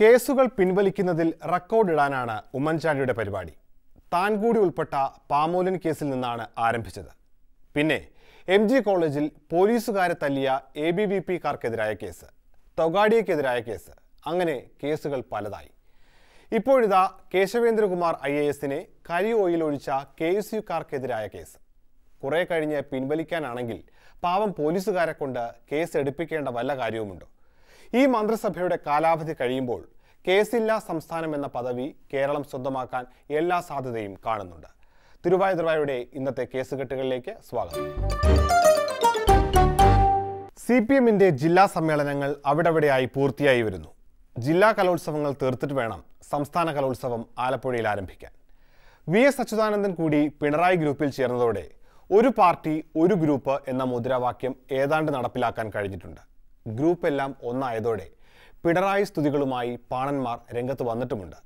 കേസുകൾ പിൻവലിക്കുന്നതിൽ റെക്കോർഡിടാനാണ് ഉമ്മൻചാണ്ടിയുടെ പരിപാടി. താൻ കൂടി ഉൾപ്പെട്ട പാമോലിൻ കേസിൽ നിന്നാണ് ആരംഭിച്ചത്. പിന്നെ എം ജി കോളേജിൽ പോലീസുകാരെ തല്ലിയ എ ബി വി പിക്കാർക്കെതിരായ കേസ് തൊഗാഡിയക്കെതിരായ കേസ് അങ്ങനെ കേസുകൾ പലതായി. ഇപ്പോഴിതാ കേശവേന്ദ്രകുമാർ ഐ എ എസിനെ കരി ഓയിൽ ഒഴിച്ച കെ എസ് യുക്കാർക്കെതിരായ കേസ്. കുറേ കഴിഞ്ഞ് പിൻവലിക്കാനാണെങ്കിൽ പാവം പോലീസുകാരെ കൊണ്ട് കേസ് എടുപ്പിക്കേണ്ട വല്ല കാര്യവുമുണ്ടോ? ഈ മന്ത്രിസഭയുടെ കാലാവധി കഴിയുമ്പോൾ കേസില്ലാ സംസ്ഥാനം എന്ന പദവി കേരളം സ്വന്തമാക്കാൻ എല്ലാ സാധ്യതയും കാണുന്നുണ്ട്. തിരുവാതിരയുടെ ഇന്നത്തെ കേസുകെട്ടുകളിലേക്ക് സ്വാഗതം. സി പി എമ്മിന്റെ ജില്ലാ സമ്മേളനങ്ങൾ അവിടെവിടെയായി പൂർത്തിയായി വരുന്നു. ജില്ലാ കലോത്സവങ്ങൾ തീർത്തിട്ട് വേണം സംസ്ഥാന കലോത്സവം ആലപ്പുഴയിൽ ആരംഭിക്കാൻ. വി എസ് അച്യുതാനന്ദൻ കൂടി പിണറായി ഗ്രൂപ്പിൽ ചേർന്നതോടെ ഒരു പാർട്ടി ഒരു ഗ്രൂപ്പ് എന്ന മുദ്രാവാക്യം ഏതാണ്ട് നടപ്പിലാക്കാൻ കഴിഞ്ഞിട്ടുണ്ട്. ഗ്രൂപ്പ് എല്ലാം ഒന്നായതോടെ പിണറായി സ്തുതികളുമായി പാണന്മാർ രംഗത്ത് വന്നിട്ടുമുണ്ട്.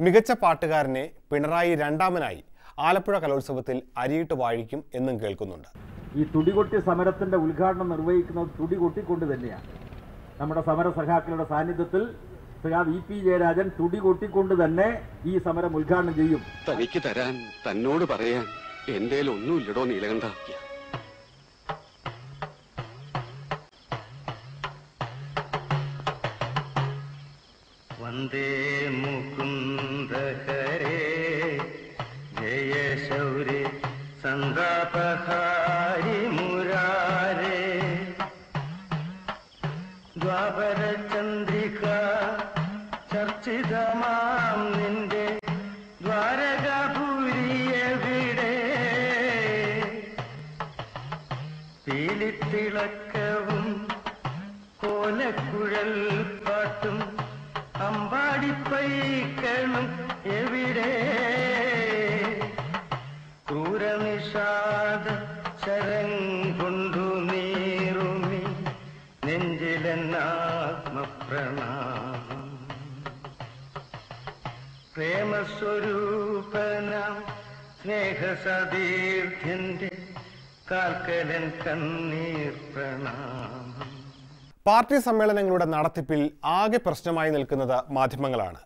മികച്ച പാട്ടുകാരനെ പിണറായി രണ്ടാമനായി ആലപ്പുഴ കലോത്സവത്തിൽ അരിയിട്ട് വാഴിക്കും എന്നും കേൾക്കുന്നുണ്ട്. ഈ തുടികൊട്ടി സമരത്തിന്റെ ഉദ്ഘാടനം നിർവഹിക്കുന്നത് തുടികൊട്ടിക്കൊണ്ട് തന്നെയാണ്. നമ്മുടെ സമര സഖാക്കളുടെ സാന്നിധ്യത്തിൽ സഖാവ് ഇ പി ജയരാജൻ തുടികൊട്ടിക്കൊണ്ട് തന്നെ ഈ സമരം ഉദ്ഘാടനം ചെയ്യും. തനിക്ക് തരാൻ തന്നോട് പറയാൻ എന്തേലും ഒന്നുമില്ലടോ നീലകണ്ഠ. വന്ദേ മുകുന്ദ ഹരേ ജയ ശൗര്യ സന്ത അമ്പാടിപ്പൈക്കണം എവിടെ? ക്രൂരനിഷാദ ശരം കൊണ്ടു നീറുമി നെഞ്ചിലെന്നാത്മപ്രണാമം. പ്രേമസ്വരൂപനാം സ്നേഹസതീർത്ഥ്യന്റെ കാൽക്കലൻ കണ്ണീർ പ്രണാമം. പാർട്ടി സമ്മേളനങ്ങളുടെ നടത്തിപ്പിൽ ആകെ പ്രശ്നമായി നിൽക്കുന്നത് മാധ്യമങ്ങളാണ്.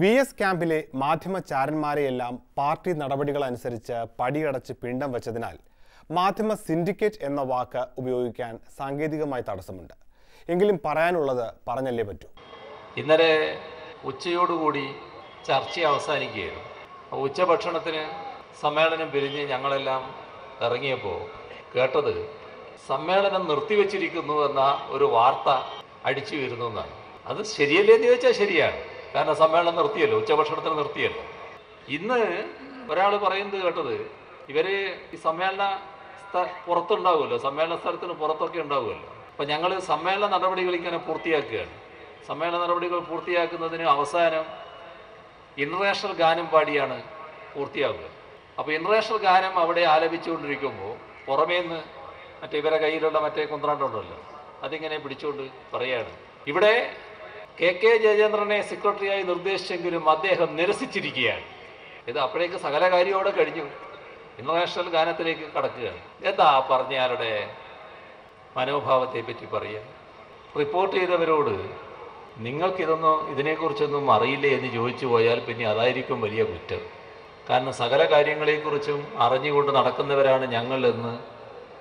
വി എസ് ക്യാമ്പിലെ മാധ്യമ ചാരന്മാരെയെല്ലാം പാർട്ടി നടപടികൾ അനുസരിച്ച് പടിയടച്ച് പിണ്ടം വെച്ചതിനാൽ മാധ്യമ സിൻഡിക്കേറ്റ് എന്ന വാക്ക് ഉപയോഗിക്കാൻ സാങ്കേതികമായി തടസ്സമുണ്ട്. എങ്കിലും പറയാനുള്ളത് പറഞ്ഞല്ലേ പറ്റൂ. ഇന്നലെ ഉച്ചയോടുകൂടി ചർച്ച അവസാനിക്കുകയായിരുന്നു. ഉച്ചഭക്ഷണത്തിന് സമ്മേളനം പിരിഞ്ഞ് ഞങ്ങളെല്ലാം ഇറങ്ങിയപ്പോൾ കേട്ടത് സമ്മേളനം നിർത്തിവെച്ചിരിക്കുന്നു എന്ന ഒരു വാർത്ത അടിച്ചു വരുന്നു എന്നാണ്. അത് ശരിയല്ലേ എന്ന് ചോദിച്ചാൽ ശരിയാണ്. കാരണം സമ്മേളനം നിർത്തിയല്ലോ ഉച്ചഭക്ഷണത്തിന് നിർത്തിയല്ലോ. ഇന്ന് ഒരാൾ പറയുന്നത് കേട്ടത് ഇവർ ഈ സമ്മേളന പുറത്തുണ്ടാവുമല്ലോ സമ്മേളന സ്ഥലത്തിന് പുറത്തൊക്കെ ഉണ്ടാവുമല്ലോ. അപ്പം ഞങ്ങൾ സമ്മേളന നടപടികൾ ഇങ്ങനെ പൂർത്തിയാക്കുകയാണ്. സമ്മേളന നടപടികൾ പൂർത്തിയാക്കുന്നതിന് അവസാനം ഇന്റർനാഷണൽ ഗാനം പാടിയാണ് പൂർത്തിയാവുക. അപ്പോൾ ഇന്റർനാഷണൽ ഗാനം അവിടെ ആലപിച്ചുകൊണ്ടിരിക്കുമ്പോൾ പുറമേ നിന്ന് മറ്റേ ഇവരെ കയ്യിലുള്ള മറ്റേ കുന്ത്രാണ്ടുണ്ടല്ലോ. അതിങ്ങനെ പിടിച്ചുകൊണ്ട് പറയാണ് ഇവിടെ കെ കെ ജയചന്ദ്രനെ സെക്രട്ടറിയായി നിർദ്ദേശിച്ചെങ്കിലും അദ്ദേഹം നിരസിച്ചിരിക്കുകയാണ്. ഇത് അപ്പോഴേക്ക് സകല കാര്യമോടെ കഴിഞ്ഞു. ഇന്റർനാഷണൽ ഗാനത്തിലേക്ക് കടക്കുകയാണ്. എന്താ പറഞ്ഞയാളുടെ മനോഭാവത്തെ പറ്റി പറയുക റിപ്പോർട്ട് ചെയ്തവരോട് നിങ്ങൾക്കിതൊന്നും ഇതിനെക്കുറിച്ചൊന്നും അറിയില്ലേ എന്ന് ചോദിച്ചു പോയാൽ പിന്നെ അതായിരിക്കും വലിയ കുറ്റം. കാരണം സകല കാര്യങ്ങളെക്കുറിച്ചും അറിഞ്ഞുകൊണ്ട് നടക്കുന്നവരാണ് ഞങ്ങൾ എന്ന്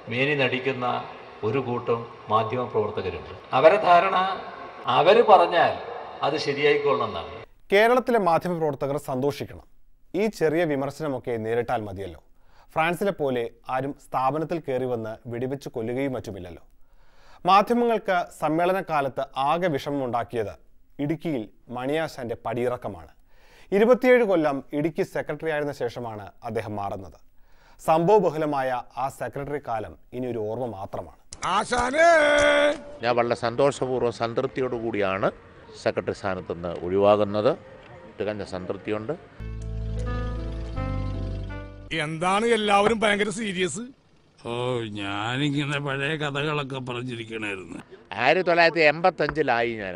മേനി നടിക്കുന്ന ഒരു കൂട്ടം മാധ്യമപ്രവർത്തകരുണ്ട്. അവരെ ധാരണ അവർ പറഞ്ഞാൽ അത് ശരിയായിക്കൊള്ളണമെന്നാണ്. കേരളത്തിലെ മാധ്യമപ്രവർത്തകർ സന്തോഷിക്കണം. ഈ ചെറിയ വിമർശനമൊക്കെ നേരിട്ടാൽ മതിയല്ലോ. ഫ്രാൻസിലെ പോലെ ആരും സ്ഥാപനത്തിൽ കയറി വന്ന് വെടിവെച്ച് കൊല്ലുകയും മറ്റുമില്ലല്ലോ. മാധ്യമങ്ങൾക്ക് സമ്മേളനകാലത്ത് ആകെ വിഷമമുണ്ടാക്കിയത് ഇടുക്കിയിൽ മണിയാശാന്റെ പടിയിറക്കമാണ്. ഇരുപത്തിയേഴ് കൊല്ലം ഇടുക്കി സെക്രട്ടറി ആയിരുന്ന ശേഷമാണ് അദ്ദേഹം മാറുന്നത്. സംഭവബഹുലമായ ആ സെക്രട്ടറി കാലം ഇനി ഒരു ഓർമ്മ മാത്രമാണ്. ഞാൻ വളരെ സന്തോഷപൂർവം സംതൃപ്തിയോടു കൂടിയാണ് സെക്രട്ടറി സ്ഥാനത്ത് നിന്ന് ഒഴിവാകുന്നത് തികഞ്ഞ സംതൃപ്തിയുണ്ട്. എന്താണ് എല്ലാവരും ഭയങ്കര സീരിയസ്? ഓ ഞാനിങ്ങനെ പഴയ കഥകളൊക്കെ പറഞ്ഞിരിക്കണായിരുന്നു. ആയിരത്തി തൊള്ളായിരത്തി എൺപത്തഞ്ചിലായി ഞാൻ.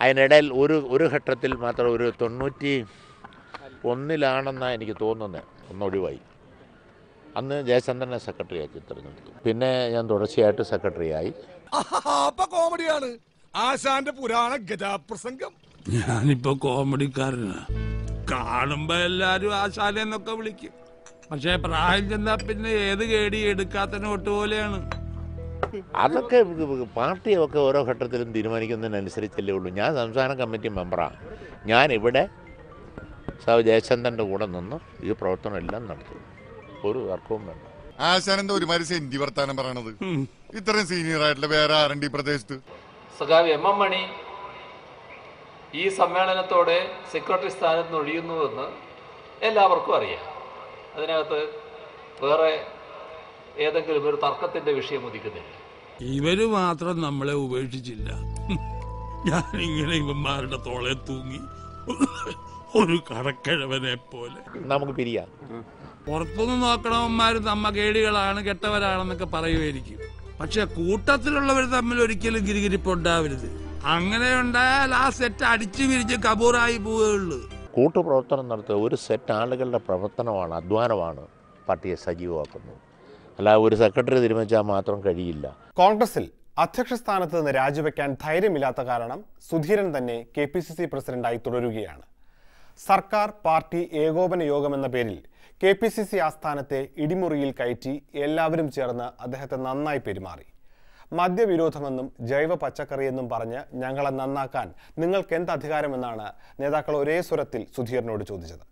അതിനിടയിൽ ഒരു ഒരു ഘട്ടത്തിൽ മാത്രം ഒരു തൊണ്ണൂറ്റി ഒന്നിലാണെന്നാണ് എനിക്ക് തോന്നുന്നത് ഒന്നൊഴിവായി അന്ന് ജയചന്ദ്രനെ സെക്രട്ടറി ആക്കി തിരഞ്ഞെടുത്തു പിന്നെ ഞാൻ തുടർച്ചയായിട്ട് സെക്രട്ടറി ആയി കോമഡിയാണ്. ആശാന്റെ പുരാണ ഗജാപ്രസംഗം. ഞാനിപ്പോ കോമഡിക്കാരനാ. കാണുമ്പോ എല്ലാരും ആശാലെന്നൊക്കെ വിളിക്കും. പക്ഷെ പ്രായം ചെന്നാ പിന്നെ ഏത് കേടി എടുക്കാത്ത നോട്ട് പോലെയാണ്. അതൊക്കെ പാർട്ടിയൊക്കെ ഓരോ ഘട്ടത്തിലും തീരുമാനിക്കുന്നതിനനുസരിച്ചല്ലേ ഉള്ളൂ. ഞാൻ സംസ്ഥാന കമ്മിറ്റി മെമ്പറാണ് ഞാൻ ഇവിടെ സാവ് ജയചന്ദ്രന്റെ കൂടെ നിന്ന് ഈ പ്രവർത്തനം എല്ലാം നടത്തും. ഒരു തർക്കവും വേണ്ട. ആശാനെന്താ ഒരുമാതിരി സെന്റി വർത്താനം പറയണത്? ഇത്രയും സീനിയർ ആയിട്ടുള്ള വേറെ ആരണ്ടി പ്രദേശത്ത്? സഖാവ് എം എം മണി ഈ സമ്മേളനത്തോടെ സെക്രട്ടറി സ്ഥാനത്ത് നിന്ന് ഒഴിയുന്നുവെന്ന് എല്ലാവർക്കും അറിയാം. അതിനകത്ത് വേറെ ഏതെങ്കിലും ഒരു തർക്കത്തിന്റെ വിഷയം ഉദിക്കുന്നില്ല. ഇവർ മാത്രം നമ്മളെ ഉപേക്ഷിച്ചില്ല. ഞാൻ ഞാനിങ്ങനെ ഇവന്മാരുടെ തോളെ തൂങ്ങി. ഒരു കടക്കിഴവനെ പോലെ. നമുക്ക് പിരിയാം. പുറത്തുനിന്ന് നോക്കണവന്മാർ നമ്മ കേടികളാണ് കെട്ടവരാണെന്നൊക്കെ പറയുമായിരിക്കും പക്ഷെ കൂട്ടത്തിലുള്ളവർ തമ്മിൽ ഒരിക്കലും ഗിരിഗിരിപ്പ് ഉണ്ടാവരുത്. അങ്ങനെ ഉണ്ടായാൽ ആ സെറ്റ് അടിച്ചു വിരിച്ച് കബൂറായി പോവുകയുള്ളൂ കൂട്ടുപ്രവർത്തനം നടത്തുക ഒരു സെറ്റ് ആളുകളുടെ പ്രവർത്തനമാണ് അധ്വാനമാണ് പാർട്ടിയെ സജീവമാക്കുന്നത്. അല്ല ഒരു സെക്രട്ടറി തീരുമാനിച്ചാൽ മാത്രം കഴിയില്ല. കോൺഗ്രസിൽ അധ്യക്ഷ സ്ഥാനത്ത് നിന്ന് രാജിവെക്കാൻ ധൈര്യമില്ലാത്ത കാരണം സുധീരൻ തന്നെ കെ പി സി സി പ്രസിഡന്റായി തുടരുകയാണ്. സർക്കാർ പാർട്ടി ഏകോപന യോഗമെന്ന പേരിൽ കെ പി സി സി ആസ്ഥാനത്തെ ഇടിമുറിയിൽ കയറ്റി എല്ലാവരും ചേർന്ന് അദ്ദേഹത്തെ നന്നായി പെരുമാറി. മദ്യവിരോധമെന്നും ജൈവ പച്ചക്കറിയെന്നും പറഞ്ഞ് ഞങ്ങളെ നന്നാക്കാൻ നിങ്ങൾക്ക് എന്ത് അധികാരമെന്നാണ് നേതാക്കൾ ഒരേ സ്വരത്തിൽ സുധീരനോട് ചോദിച്ചത്.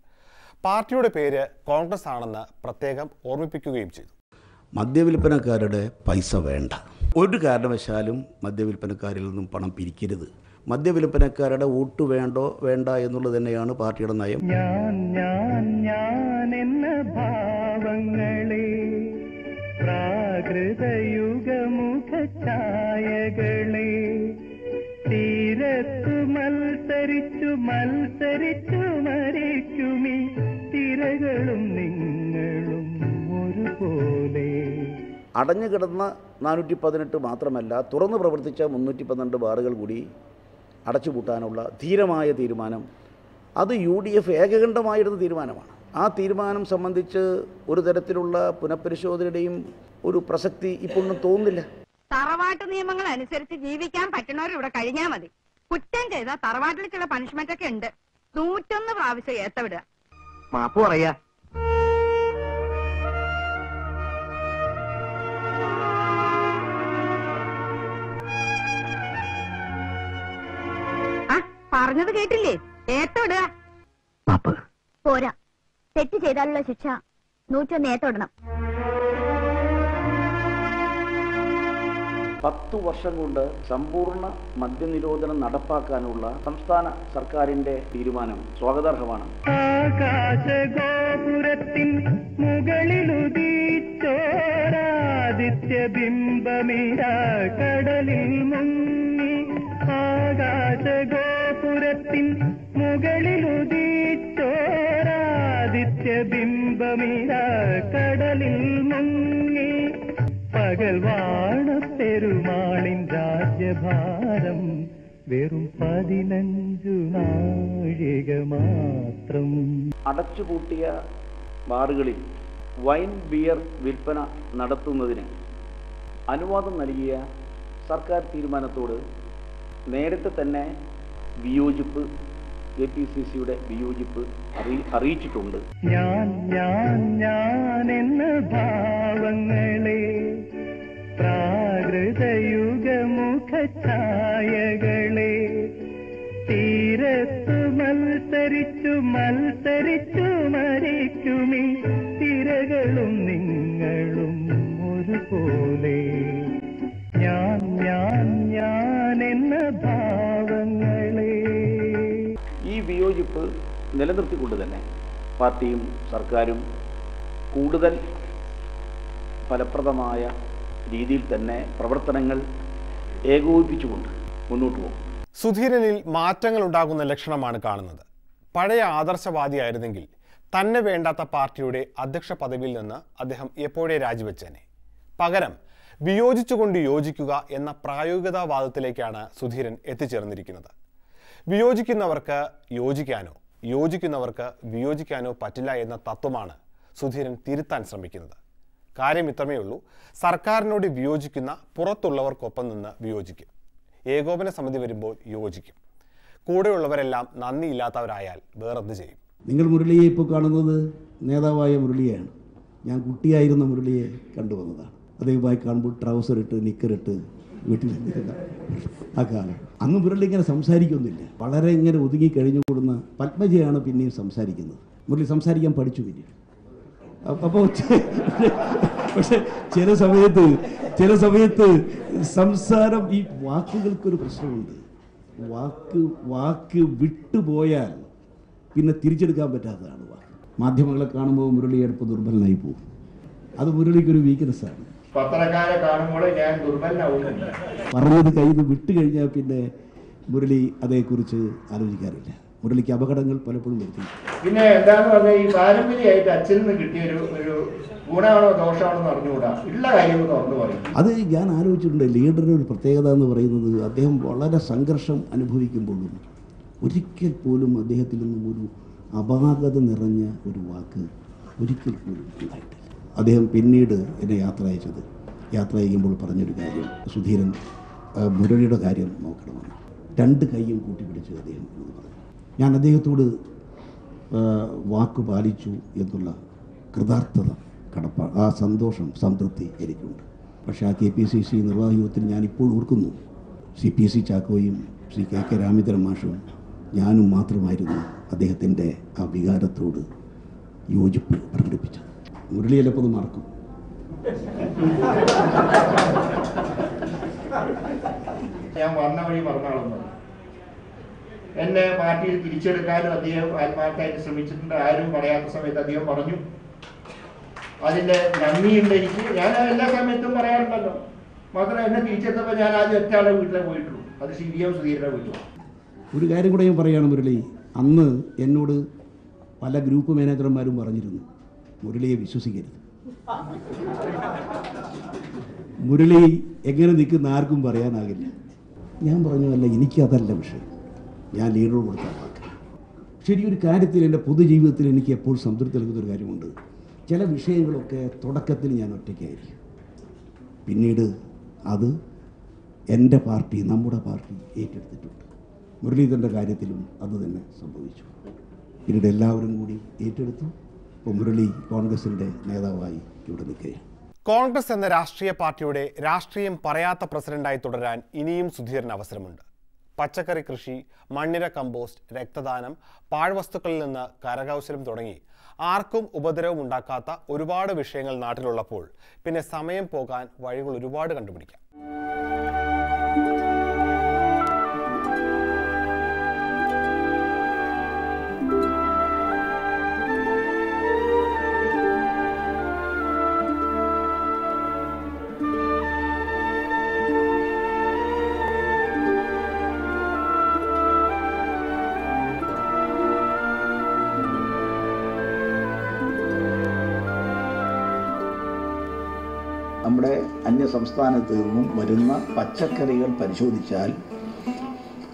പാർട്ടിയുടെ പേര് കോൺഗ്രസ് ആണെന്ന് പ്രത്യേകം ഓർമ്മിപ്പിക്കുകയും ചെയ്തു. മദ്യവിൽപ്പനക്കാരുടെ പൈസ വേണ്ട. ഒരു കാരണവശാലും മദ്യവിൽപ്പനക്കാരിൽ നിന്നും പണം പിരിക്കരുത്. മദ്യവിൽപ്പനക്കാരുടെ വോട്ട് വേണ്ടോ വേണ്ട എന്നുള്ളത് തന്നെയാണ് പാർട്ടിയുടെ നയം. ഞാൻ ഞാൻ ഞാൻ എന്ന ഭാവങ്ങളെ പ്രാകൃതയുഗമുഖ ഛായകളെ തീരത്തു മത്സരിച്ചു മത്സരിച്ചു മരിക്കുമി തിരകളും നിങ്ങളും ഒരുപോലെ. അടഞ്ഞു കിടന്ന നാനൂറ്റി പതിനെട്ട് മാത്രമല്ല തുറന്നു പ്രവർത്തിച്ച മുന്നൂറ്റി പന്ത്രണ്ട് ബാറുകൾ കൂടി അടച്ചുപൂട്ടാനുള്ള ധീരമായ തീരുമാനം. അത് യു ഡി എഫ് ഏകകണ്ഠമായിരുന്ന തീരുമാനമാണ്. ആ തീരുമാനം സംബന്ധിച്ച് ഒരു തരത്തിലുള്ള പുനഃപരിശോധനയുടെയും ഒരു പ്രസക്തി ഇപ്പോഴൊന്നും തോന്നുന്നില്ല. തറവാട്ട് നിയമങ്ങൾ അനുസരിച്ച് ജീവിക്കാൻ പറ്റുന്നവർ ഇവിടെ കഴിഞ്ഞാൽ മതി. കുറ്റം ചെയ്താൽ തറവാട്ടിൽ ചില പണിഷ്മെന്റ് ഒക്കെ ഉണ്ട്. നൂറ്റൊന്ന് പ്രാവശ്യം ഏത്തവിടുക. മാപ്പ് പറയാ. പറഞ്ഞത് കേട്ടില്ലേ? ഏത്തോടുക പോരാ. തെറ്റ് ചെയ്താലുള്ള ശിക്ഷ നൂറ്റൊന്ന് ഏത്തോടണം പത്തു വർഷം കൊണ്ട് സമ്പൂർണ മദ്യനിരോധനം നടപ്പാക്കാനുള്ള സംസ്ഥാന സർക്കാരിന്റെ തീരുമാനം സ്വാഗതാർഹമാണ്. ആകാശഗോപുരത്തിൻ മുകളിലുദിച്ചോരാദിത്യ ബിംബമിര കടലിൽ മുങ്ങി. ആകാശഗോപുരത്തിൻ മുകളിലുദിച്ചോരാദിത്യ ബിംബമിര കടലിൽ മുങ്ങി. പകൽ വാണ പെരുമാളിൻ രാജ്യഭാരം വെറും പതിനഞ്ചു നാഴിക മാത്രം. അടച്ചുപൂട്ടിയ ബാറുകളിൽ വൈൻ ബിയർ വിൽപ്പന നടത്തുന്നതിന് അനുവാദം നൽകിയ സർക്കാർ തീരുമാനത്തോട് നേരത്തെ തന്നെ വിയോജിപ്പ് കെ പി സി സിയുടെ വിയോജിപ്പ് അറിയിച്ചിട്ടുണ്ട്. ഞാൻ ഞാൻ ഞാൻ എന്ന ഭാവങ്ങളെ പ്രാകൃതയുഗമുഖ ഛായകളെ തീരത്തു മത്സരിച്ചു മത്സരിച്ചു മരിക്കുമേ തിരകളും നിങ്ങളും ഒരുപോലെ. നിലനിർത്തിക്കൊണ്ട് തന്നെ പാർട്ടിയും സർക്കാരും കൂടുതൽ ഫലപ്രദമായ രീതിയിൽ തന്നെ പ്രവർത്തനങ്ങൾ ഏകോപിപ്പിച്ചുകൊണ്ട് മുന്നോട്ട് പോകും. സുധീരനിൽ മാറ്റങ്ങൾ ഉണ്ടാകുന്ന ലക്ഷണമാണ് കാണുന്നത്. പഴയ ആദർശവാദിയായിരുന്നെങ്കിൽ തന്നെ വേണ്ടാത്ത പാർട്ടിയുടെ അധ്യക്ഷ പദവിയിൽ നിന്ന് അദ്ദേഹം എപ്പോഴേ രാജിവെച്ചേനെ? പകരം വിയോജിച്ചുകൊണ്ട് യോജിക്കുക എന്ന പ്രായോഗികതാവാദത്തിലേക്കാണ് സുധീരൻ എത്തിച്ചേർന്നിരിക്കുന്നത്. വിയോജിക്കുന്നവർക്ക് യോജിക്കാനോ യോജിക്കുന്നവർക്ക് വിയോജിക്കാനോ പറ്റില്ല എന്ന തത്വമാണ് സുധീരൻ തിരുത്താൻ ശ്രമിക്കുന്നത്. കാര്യം ഇത്രമേ ഉള്ളൂ. സർക്കാരിനോട് വിയോജിക്കുന്ന പുറത്തുള്ളവർക്കൊപ്പം നിന്ന് വിയോജിക്കും. ഏകോപന സമിതി വരുമ്പോൾ യോജിക്കും. കൂടെയുള്ളവരെല്ലാം നന്ദിയില്ലാത്തവരായാൽ വേറെന്ത് ചെയ്യും? നിങ്ങൾ മുരളിയെ ഇപ്പോൾ കാണുന്നത് നേതാവായ മുരളിയാണ്. ഞാൻ കുട്ടിയായിരുന്ന മുരളിയെ കണ്ടുവന്നതാണ്. അദ്ദേഹമായി കാണുമ്പോൾ ട്രൗസർ ഇട്ട് നിക്കറിട്ട് വീട്ടിൽ നിന്നിരുന്ന ആ കാലം അന്ന് മുരളി ഇങ്ങനെ സംസാരിക്കൊന്നുമില്ല വളരെ ഇങ്ങനെ ഒതുങ്ങി കഴിഞ്ഞുകൂടുന്ന പത്മജയാണ് പിന്നെയും സംസാരിക്കുന്നത്. മുരളി സംസാരിക്കാൻ പഠിച്ചു പിന്നീട്. അപ്പോൾ പക്ഷെ ചില സമയത്ത് ചില സമയത്ത് സംസാരം ഈ വാക്കുകൾക്കൊരു പ്രശ്നമുണ്ട്. വാക്ക് വാക്ക് വിട്ടുപോയാൽ പിന്നെ തിരിച്ചെടുക്കാൻ പറ്റാത്തതാണ് വാക്ക്. മാധ്യമങ്ങളെ കാണുമ്പോൾ മുരളി എടുപ്പ് ദുർബലനായി പോകും. അത് മുരളിക്കൊരു വീക്ക്നെസ്സാണ് പത്രക്കാരെ കാണുമ്പോൾ ഞാൻ ദുർബലനാവുന്നുണ്ട് പറഞ്ഞത് കയ്യിൽ നിന്ന് വിട്ടുകഴിഞ്ഞാൽ പിന്നെ മുരളി അതേക്കുറിച്ച് ആലോചിക്കാറില്ല. മുരളിക്ക് അപകടങ്ങൾ പലപ്പോഴും വരുത്തി പിന്നെ എന്താന്ന് പറഞ്ഞാൽ ഈ പാരമ്പര്യമായിട്ട് അച്ഛൻ നിന്ന് കിട്ടിയ ഒരു ഒരു ഗുണമാണോ ദോഷമാണോ എന്ന് അറിഞ്ഞുകൂടാ. ഉള്ള കാര്യം തുറന്നു പറയും. അത് ഞാൻ ആലോചിച്ചിട്ടുണ്ട്. ലീഡറുടെ ഒരു പ്രത്യേകത എന്ന് പറയുന്നത് അദ്ദേഹം വളരെ സംഘർഷം അനുഭവിക്കുമ്പോഴും ഒരിക്കൽ പോലും അദ്ദേഹത്തിൽ നിന്നും ഒരു അപാകത നിറഞ്ഞ ഒരു വാക്ക് ഒരിക്കൽ പോലും ഉണ്ടായിട്ടില്ല. അദ്ദേഹം പിന്നീട് എന്നെ യാത്ര അയച്ചത് യാത്ര ചെയ്യുമ്പോൾ പറഞ്ഞൊരു കാര്യം സുധീരൻ മുരളിയുടെ കാര്യം നോക്കണമെന്ന് രണ്ട് കൈയും കൂട്ടിപ്പിടിച്ച് അദ്ദേഹം എന്ന് പറഞ്ഞു. ഞാൻ അദ്ദേഹത്തോട് വാക്ക് പാലിച്ചു എന്നുള്ള കൃതാർത്ഥത കടപ്പ ആ സന്തോഷം സംതൃപ്തി എനിക്കുണ്ട്. പക്ഷേ ആ കെ പി സി സി നിർവാഹക ഞാനിപ്പോൾ ഓർക്കുന്നു. സി പി സി ചാക്കോയും ശ്രീ കെ കെ രാമചന്ദ്രൻ മാഷും ഞാനും മാത്രമായിരുന്നു അദ്ദേഹത്തിന്റെ ആ വികാരത്തോട് യോജിപ്പ് പ്രകടിപ്പിച്ചത്. മുരളി ചിലപ്പോൾ അത് മറക്കും. ഞാൻ വന്ന വഴി പറഞ്ഞാളൊന്നും എന്നെ പാർട്ടിയിൽ തിരിച്ചെടുക്കാനും അദ്ദേഹം ആത്മാർത്ഥമായിട്ട് ശ്രമിച്ചിട്ടുണ്ട്. ആരും പറയാത്ത സമയത്ത് അദ്ദേഹം പറഞ്ഞു അതിന്റെ നന്ദിയുണ്ട് എനിക്ക്. ഞാൻ എല്ലാ സമയത്തും പറയാറുണ്ടല്ലോ. മാത്രം എന്നെ തിരിച്ചെടുത്തപ്പോൾ ഞാൻ ആദ്യം ഒറ്റ ആളെ വീട്ടിലെ പോയിട്ടുള്ളൂ. അത് സി ഡി എം സുധീരന്റെ വീട്ടിലാണ്. ഒരു കാര്യം കൂടെ ഞാൻ പറയുകയാണ് മുരളി. അന്ന് എന്നോട് പല ഗ്രൂപ്പ് മാനേജർമാരും പറഞ്ഞിരുന്നു. മുരളിയെ വിശ്വസിക്കരുത്. മുരളി എങ്ങനെ നിൽക്കുന്ന ആർക്കും പറയാനാകില്ല. ഞാൻ പറഞ്ഞു അല്ല എനിക്കതല്ല വിഷയം. ഞാൻ ലീഡർ കൊടുത്ത വാക്ക്. ശരി ഒരു കാര്യത്തിൽ എന്റെ പൊതുജീവിതത്തിൽ എനിക്ക് എപ്പോൾ സംതൃപ്തി നൽകുന്ന ഒരു കാര്യമുണ്ട്. ചില വിഷയങ്ങളൊക്കെ തുടക്കത്തിൽ ഞാൻ ഒറ്റയ്ക്കായിരിക്കും. പിന്നീട് അത് എന്റെ പാർട്ടി നമ്മുടെ പാർട്ടി ഏറ്റെടുത്തിട്ടുണ്ട്. മുരളീധരന്റെ കാര്യത്തിലും അത് തന്നെ സംഭവിച്ചു. പിന്നീട് എല്ലാവരും കൂടി ഏറ്റെടുത്തു. മുരളി കോൺഗ്രസിന്റെ നേതാവായി ഇവിടെ നിൽക്കുകയാണ്. കോൺഗ്രസ് എന്ന രാഷ്ട്രീയ പാർട്ടിയുടെ രാഷ്ട്രീയം പറയാത്ത പ്രസിഡന്റായി തുടരാൻ ഇനിയും സുധീരന് അവസരമുണ്ട്. പച്ചക്കറി കൃഷി മണ്ണിര കമ്പോസ്റ്റ് രക്തദാനം പാഴ്വസ്തുക്കളിൽ നിന്ന് കരകൗശലം തുടങ്ങി ആർക്കും ഉപദ്രവം ഉണ്ടാക്കാത്ത ഒരുപാട് വിഷയങ്ങൾ നാട്ടിലുള്ളപ്പോൾ പിന്നെ സമയം പോകാൻ വഴികൾ ഒരുപാട് കണ്ടുപിടിക്കാം. അന്യ സംസ്ഥാനത്ത് നിന്നും വരുന്ന പച്ചക്കറികൾ പരിശോധിച്ചാൽ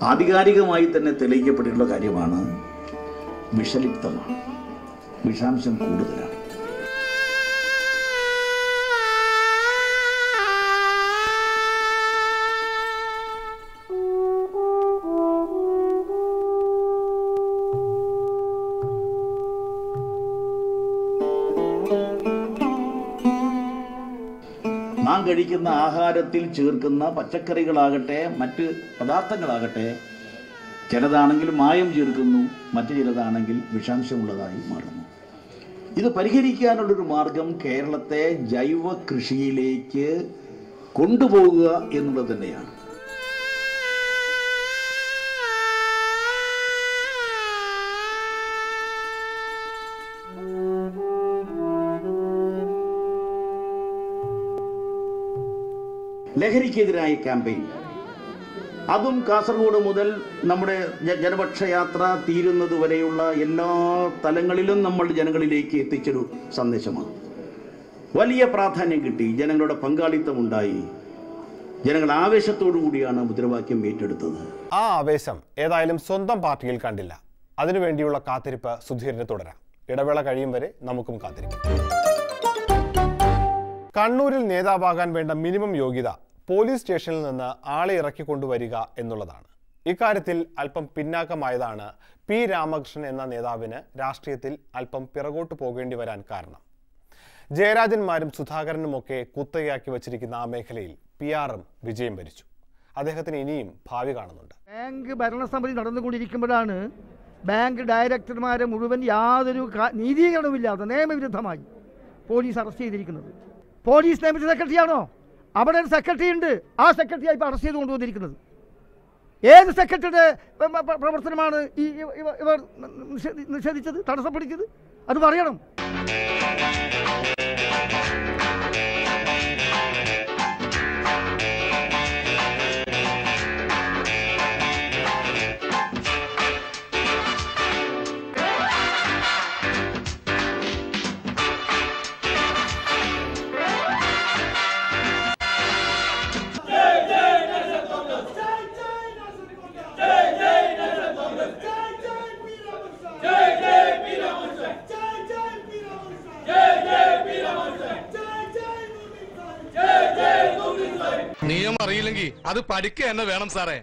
ആധികാരികമായി തന്നെ തെളിയിക്കപ്പെട്ടിട്ടുള്ള കാര്യമാണ് വിഷലിപ്തമാണ്. വിഷാംശം കൂടുതലാണ്. കഴിക്കുന്ന ആഹാരത്തിൽ ചേർക്കുന്ന പച്ചക്കറികളാകട്ടെ മറ്റ് പദാർത്ഥങ്ങളാകട്ടെ ചിലതാണെങ്കിൽ മായം ചേർക്കുന്നു മറ്റു ചിലതാണെങ്കിൽ വിഷാംശമുള്ളതായി മാറുന്നു. ഇത് പരിഹരിക്കാനുള്ളൊരു മാർഗം കേരളത്തെ ജൈവ കൃഷിയിലേക്ക് കൊണ്ടുപോകുക എന്നുള്ളത് തന്നെയാണ്. ലഹരിക്കെതിരായ ക്യാമ്പയിൻ. അതും കാസർഗോഡ് മുതൽ നമ്മുടെ ജനപക്ഷ ജനപക്ഷയാത്ര തീരുന്നത് വരെയുള്ള എല്ലാ തലങ്ങളിലും നമ്മൾ ജനങ്ങളിലേക്ക് എത്തിച്ചൊരു സന്ദേശമാണ്. വലിയ പ്രാധാന്യം കിട്ടി. ജനങ്ങളുടെ പങ്കാളിത്തം ഉണ്ടായി. ജനങ്ങൾ ആവേശത്തോടു കൂടിയാണ് മുദ്രാവാക്യം ഏറ്റെടുത്തത്. ആ ആവേശം ഏതായാലും സ്വന്തം പാർട്ടിയിൽ കണ്ടില്ല. അതിനുവേണ്ടിയുള്ള കാത്തിരിപ്പ് സുധീരന് തുടരാം. ഇടവേള കഴിയും വരെ നമുക്കും കാത്തിരിക്കാം. കണ്ണൂരിൽ നേതാവാകാൻ വേണ്ട മിനിമം യോഗ്യത പോലീസ് സ്റ്റേഷനിൽ നിന്ന് ആളെ ഇറക്കിക്കൊണ്ടുവരിക എന്നുള്ളതാണ്. ഇക്കാര്യത്തിൽ അല്പം പിന്നാക്കമായതാണ് പി രാമകൃഷ്ണൻ എന്ന നേതാവിന് രാഷ്ട്രീയത്തിൽ അല്പം പിറകോട്ട് പോകേണ്ടി വരാൻ കാരണം. ജയരാജന്മാരും സുധാകരനുമൊക്കെ കുത്തകയാക്കി വച്ചിരിക്കുന്ന ആ മേഖലയിൽ പി ആറും വിജയം വരിച്ചു. അദ്ദേഹത്തിന് ഇനിയും ഭാവി കാണുന്നുണ്ട്. ബാങ്ക് ഭരണസമിതി നടന്നുകൊണ്ടിരിക്കുമ്പോഴാണ് ബാങ്ക് ഡയറക്ടർമാരെ മുഴുവൻ യാതൊരു നീതീകരണവും നീതീകരണവുമില്ലാതെ നിയമവിരുദ്ധമായി പോലീസ് അറസ്റ്റ് ചെയ്തിരിക്കുന്നത്. പോലീസ് നിയമിച്ച സെക്രട്ടറിയാണോ? അവിടെ ഒരു സെക്രട്ടറി ഉണ്ട്. ആ സെക്രട്ടറിയായി ഇപ്പോൾ അറസ്റ്റ് ചെയ്ത് കൊണ്ടുവന്നിരിക്കുന്നത്. ഏത് സെക്രട്ടറിയുടെ പ്രവർത്തനമാണ് ഈ ഇവ- ഇവ- ഇവർ നിഷേധിച്ചത്? തടസ്സപ്പെടുത്തിയത്? അത് പറയണം. അത് പഠിക്കുക തന്നെ വേണം സാറേ.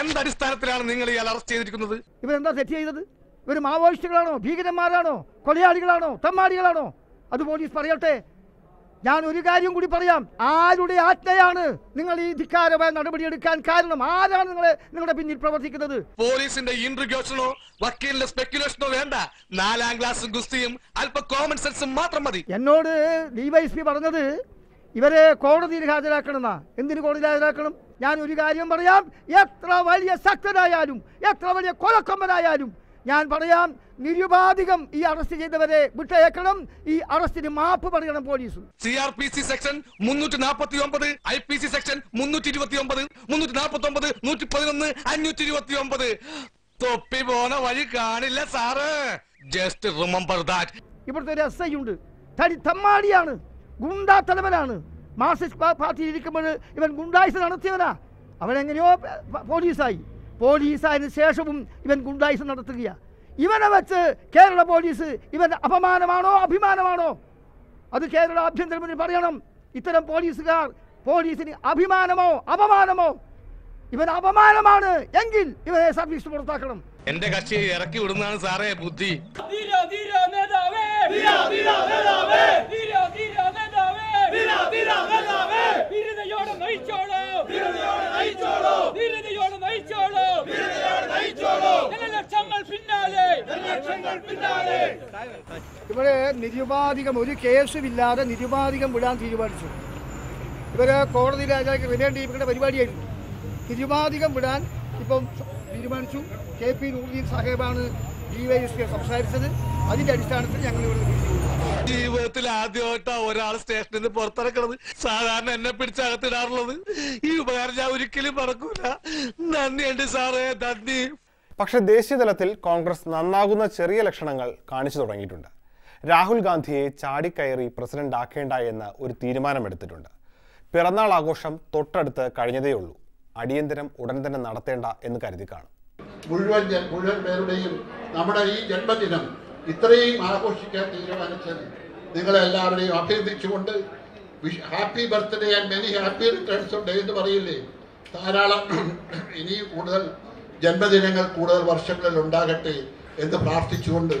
എന്തടിസ്ഥാനത്തിലാണ് നിങ്ങൾ ഇയാൾ അറസ്റ്റ് ചെയ്തിരിക്കുന്നത്? ഇവരെന്താ തെറ്റ് ചെയ്തത്? ഇവർ മാവോയിസ്റ്റുകളാണോ? ഭീകരന്മാരാണോ? കൊലയാളികളാണോ? തമ്മാടികളാണോ? അത് പോലീസ് പറയട്ടെ. ഞാൻ ഒരു കാര്യം കൂടി പറയാം. ആരുടെ ആജ്ഞയാണ് നിങ്ങൾ ഈ ധിക്കാരമായ നടപടിയെടുക്കാൻ കാരണം? ആരാണ് നിങ്ങളെ നിങ്ങളുടെ പിന്നിൽ പ്രവർത്തിക്കുന്നത്? പോലീസിന്റെ ഇൻട്രിഗ്യൂഷനോ വക്കീലിന്റെ സ്പെക്യുലേഷനോ വേണ്ട. നാലാം ക്ലാസ് ഗുസ്തിയും അല്പ കോമൺ സെൻസും മാത്രം മതി. എന്നോട് ഡിവൈഎസ്പി പറഞ്ഞത് ഇവരെ കോടതിയിൽ ഹാജരാക്കണമെന്നാ? എന്തിന് കോടതിയിൽ ഹാജരാക്കണം? ഞാൻ ഒരു കാര്യം പറയാം. എത്ര വലിയ ശക്തനായാലും എത്ര വലിയ കൊലക്കൊമ്പനായാലും ഞാൻ പറയാം നിരുപാധികം ഈ അറസ്റ്റ് ചെയ്തവരെ വിട്ടയക്കണം. ഈ അറസ്റ്റിന് മാപ്പ് പറയണം police. C R P C section മുന്നൂറ്റി നാൽപ്പത്തി ഒമ്പത് ഐ പി സി സെക്ഷൻ മുന്നൂറ്റി ഇരുപത്തി ഒമ്പത് മുന്നൂറ്റി നാൽപ്പത്തി ഒമ്പത് നൂറ്റി പതിനൊന്ന് അഞ്ഞൂറ്റി ഇരുപത്തി ഒമ്പത് തൊപ്പി പോണ വഴി കാണില്ല സാറ്. ജസ്റ്റ് റിമെമ്പർ ദാറ്റ് ഇവിടുത്തെ ഒരു എസ് ഐ ഉണ്ട്. തടി തമ്മാടിയാണ്. ഗുണ്ടാ തലവനാണ്. മാർക്സിസ്റ്റ് പാ- പാർട്ടിയിൽ ഇരിക്കുമ്പോൾ ഇവൻ ഗുണ്ടായിസ് നടത്തിയവനാ. അവൻ എങ്ങനെയോ പ- പ- പോലീസായി. പോലീസായതിനു ശേഷവും ഇവൻ ഗുണ്ടായിസ് നടത്തുകയാണ് ഇവനെ വെച്ച് കേരള പോലീസ് ഇവൻ അപമാനമാണോ അഭിമാനമാണോ? അത് കേരള ആഭ്യന്തരമന്ത്രി പറയണം. ഇത്തരം പോലീസുകാർ പോലീസിന് അഭിമാനമോ അപമാനമോ? ഇവൻ അപമാനമാണ് എങ്കിൽ ഇവനെ സർവീസ് പുറത്താക്കണം. എന്റെ കക്ഷി ഇറക്കി വിടുന്നതാണ് സാറേ ബുദ്ധി. ഇവരെ നിരുപാധികം ഒരു കേസുമില്ലാതെ നിരുപാധികം വിടാൻ തീരുമാനിച്ചു. ഇവർ കോടതി രാജാക്ക് റിമാൻഡ് ചെയ്യിപ്പിക്കേണ്ട പരിപാടിയായിരുന്നു. നിരുപാധികം വിടാൻ ഇപ്പം തീരുമാനിച്ചു. കെ പി നൂറുദ്ദീൻ സാഹേബാണ് ഡി വൈ എസ് സംസാരിച്ചത്. അതിന്റെ അടിസ്ഥാനത്തിൽ ഞങ്ങൾ ഇവിടെ ജീവിതത്തിൽ ആദ്യമായിട്ടാ ഒരാൾ സ്റ്റേഷനിൽ നിന്ന് പുറത്തിറക്കണത്. സാധാരണ എന്നെ പിടിച്ചകത്തിടാറുള്ളത്. ഈ ഉപകാരം ഞാൻ ഒരിക്കലും മറക്കൂല. നന്ദിയുണ്ട് സാറേ നന്ദി. പക്ഷെ ദേശീയ തലത്തിൽ കോൺഗ്രസ് നന്നാകുന്ന ചെറിയ ലക്ഷണങ്ങൾ കാണിച്ചു തുടങ്ങിയിട്ടുണ്ട്. രാഹുൽ ഗാന്ധിയെ ചാടിക്കയറി പ്രസിഡന്റ് ആക്കേണ്ട എന്ന് ഒരു തീരുമാനമെടുത്തിട്ടുണ്ട്. പിറന്നാൾ ആഘോഷം തൊട്ടടുത്ത് കഴിഞ്ഞതേ ഉള്ളൂ അടിയന്തരം ഉടൻ തന്നെ നടത്തേണ്ട എന്ന് കരുതി കാണും. മുഴുവൻ മുഴുവൻ പേരുടെയും നമ്മുടെ ഈ ജന്മദിനം ഇത്രയും ആഘോഷിക്കാൻ തീരുമാനിച്ചത് നിങ്ങളെല്ലാവരെയും അഭ്യർത്ഥിച്ചുകൊണ്ട് happy birthday and many happy returns day എന്ന് പറയില്ലേ? ധാരാളം ഇനിയും കൂടുതൽ ജന്മദിനങ്ങൾ കൂടുതൽ വർഷങ്ങളിൽ ഉണ്ടാകട്ടെ എന്ന് പ്രാർത്ഥിച്ചുകൊണ്ട്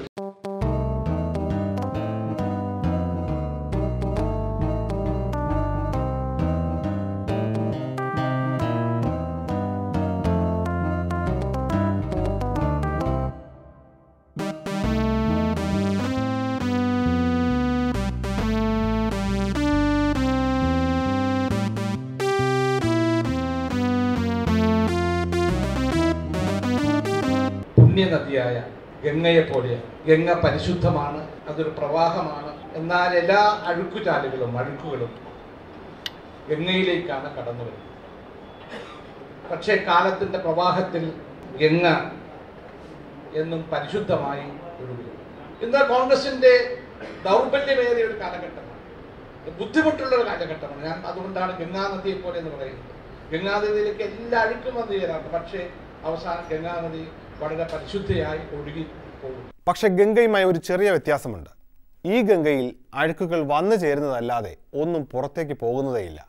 പുണ്യനദിയായ ഗംഗയെപ്പോലെയാണ് പോലെ. ഗംഗ പരിശുദ്ധമാണ് അതൊരു പ്രവാഹമാണ്. എന്നാൽ എല്ലാ അഴുക്കുചാലുകളും അഴുക്കുകളും ഗംഗയിലേക്കാണ് കടന്നു വരുന്നത്. പക്ഷേ കാലത്തിന്റെ പ്രവാഹത്തിൽ ഗംഗ എന്നും പരിശുദ്ധമായി ഒഴുകുന്നു. ഇന്ന് കോൺഗ്രസിന്റെ ദൗർബല്യമേറിയ ഒരു കാലഘട്ടമാണ്. ബുദ്ധിമുട്ടുള്ള ഒരു കാലഘട്ടമാണ്. ഞാൻ അതുകൊണ്ടാണ് ഗംഗാനദിയെ പോലെ എന്ന് പറയുന്നത്. ഗംഗാനദിയിലേക്ക് എല്ലാ അഴുക്കും വന്നു ചേരാറുണ്ട്. പക്ഷേ അവസാനം ഗംഗാനദി വളരെ പരിശുദ്ധയായി ഒഴുകി പോകും പക്ഷെ ഗംഗയുമായി ഒരു ചെറിയ വ്യത്യാസമുണ്ട്. ഈ ഗംഗയിൽ അഴുക്കുകൾ വന്നു ചേരുന്നതല്ലാതെ ഒന്നും പുറത്തേക്ക് പോകുന്നതേയില്ല.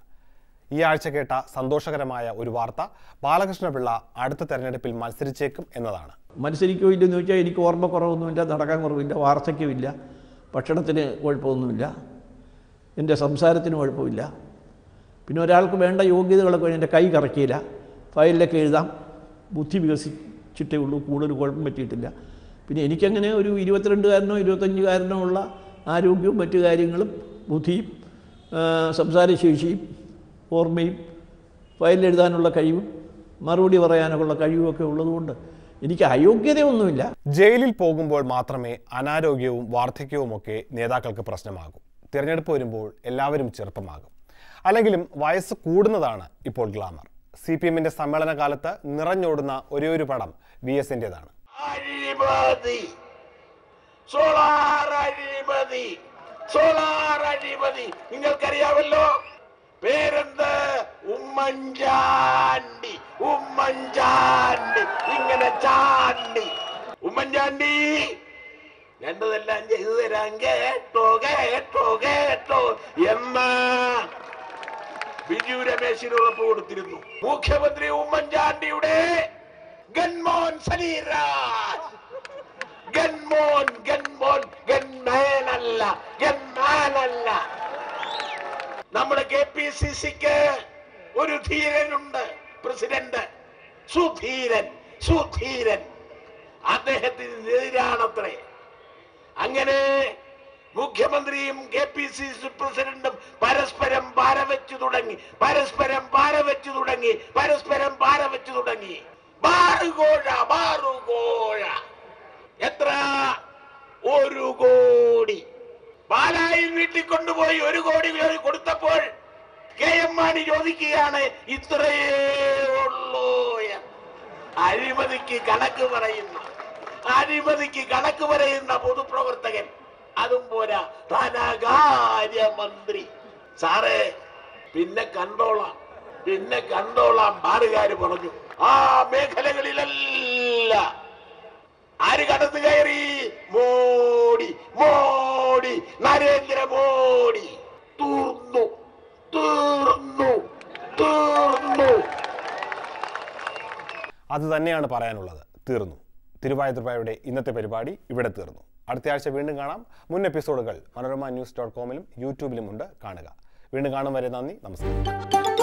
ഈ ആഴ്ച കേട്ട സന്തോഷകരമായ ഒരു വാർത്ത ബാലകൃഷ്ണപിള്ള അടുത്ത തെരഞ്ഞെടുപ്പിൽ മത്സരിച്ചേക്കും എന്നതാണ്. മത്സരിക്കോ ഇല്ലെന്ന് ചോദിച്ചാൽ എനിക്ക് ഓർമ്മ കുറവൊന്നുമില്ല നടക്കാൻ കുറവില്ല വാർദ്ധക്യമില്ല ഭക്ഷണത്തിന് കുഴപ്പമൊന്നുമില്ല എന്റെ സംസാരത്തിന് കുഴപ്പമില്ല. പിന്നെ ഒരാൾക്ക് വേണ്ട യോഗ്യതകളൊക്കെ എന്റെ കൈ കറക്കിയില്ല. ഫയലിലൊക്കെ എഴുതാം ബുദ്ധി വികസിച്ചിട്ടേ ഉള്ളൂ. കൂടുതൽ കുഴപ്പം പറ്റിയിട്ടില്ല. പിന്നെ എനിക്കങ്ങനെ ഒരു ഇരുപത്തിരണ്ടുകാരനോ ഇരുപത്തഞ്ചുകാരനോ ഉള്ള ആരോഗ്യവും മറ്റു കാര്യങ്ങളും ബുദ്ധിയും സംസാരശേഷിയും ഓർമ്മയും ഫയലിലെഴുതാനുള്ള കഴിവും മറുപടി പറയാനൊക്കെയുള്ള കഴിവുമൊക്കെ ഉള്ളതുകൊണ്ട് എനിക്ക് അയോഗ്യതയൊന്നുമില്ല. ജയിലിൽ പോകുമ്പോൾ മാത്രമേ അനാരോഗ്യവും വാർദ്ധക്യവുമൊക്കെ നേതാക്കൾക്ക് പ്രശ്നമാകൂ. തിരഞ്ഞെടുപ്പ് വരുമ്പോൾ എല്ലാവരും ചെറുപ്പമാകും. അല്ലെങ്കിലും വയസ്സ് കൂടുന്നതാണ് ഇപ്പോൾ ഗ്ലാമർ. സി പി എമ്മിന്റെ സമ്മേളന കാലത്ത് നിറഞ്ഞോടുന്ന ഒരേ ഒരു പടം വി എസിന്റെതാണ് നിങ്ങൾക്കറിയാവല്ലോ പേരെന്ത്? ഉമ്മൻചാണ്ടി. ഉമ്മൻചാണ്ടി. ഇങ്ങനെ ചാണ്ടി. ഉമ്മൻചാണ്ടി രണ്ടതെല്ലാം ചെയ്തു തരാൻ കേട്ടോ കേട്ടോ കേട്ടോ. എന്ന് ബിജു രമേശിന് ഉറപ്പ് കൊടുത്തിരുന്നു. മുഖ്യമന്ത്രി ഉമ്മൻചാണ്ടിയുടെ ഗൺമോൻ സലീരാജ് ഗൺമോൻ ഗൺമോൻ ഗൻമാനല്ല ഗൺമാനല്ല നമ്മുടെ കെ പി സി സിക്ക് ഒരു ധീരനുണ്ട് പ്രസിഡന്റ്. സുധീരൻ സുധീരൻ. അദ്ദേഹത്തിന് എതിരാണത്രേ. അങ്ങനെ മുഖ്യമന്ത്രിയും കെ പി സി സി പ്രസിഡന്റും പരസ്പരം പാര വെച്ചു തുടങ്ങി. പരസ്പരം പാര വെച്ചു തുടങ്ങി. പരസ്പരം പാര വെച്ചു തുടങ്ങി. ബാറുകോഴ ബാറുകോഴ. എത്ര? ഒരു കോടി. പാലായി വീട്ടിൽ കൊണ്ടുപോയി ഒരു കോടി കൊടുത്തപ്പോൾ കെ എം മാണി ചോദിക്കുകയാണ് ഇത്രയേ ഉള്ളൂ. അഴിമതിക്ക് കണക്ക് പറയുന്ന അഴിമതിക്ക് കണക്ക് പറയുന്ന പൊതുപ്രവർത്തകൻ അതും പോരാ. ധനകാര്യമന്ത്രി സാറേ പിന്നെ കണ്ടോളാം. പിന്നെ കണ്ടോളാം. ബാറുകാര് പറഞ്ഞു ആ മേഖലകളിലല്ല ആര് കടന്നു കയറി. മോഡി മോഡി നരേന്ദ്രമോദി തീർന്നു തീർന്നു തീർന്നു. അത് തന്നെയാണ് പറയാനുള്ളത്. തീർന്നു. തിരുവായുധപ്പായുടെ ഇന്നത്തെ പരിപാടി ഇവിടെ തീർന്നു. അടുത്ത ആഴ്ച വീണ്ടും കാണാം. മുൻ എപ്പിസോഡുകൾ മനോരമ ന്യൂസ് ഡോട്ട് കോമിലും യൂട്യൂബിലുമുണ്ട് കാണുക. വീണ്ടും കാണും വരെ നന്ദി. നമസ്കാരം.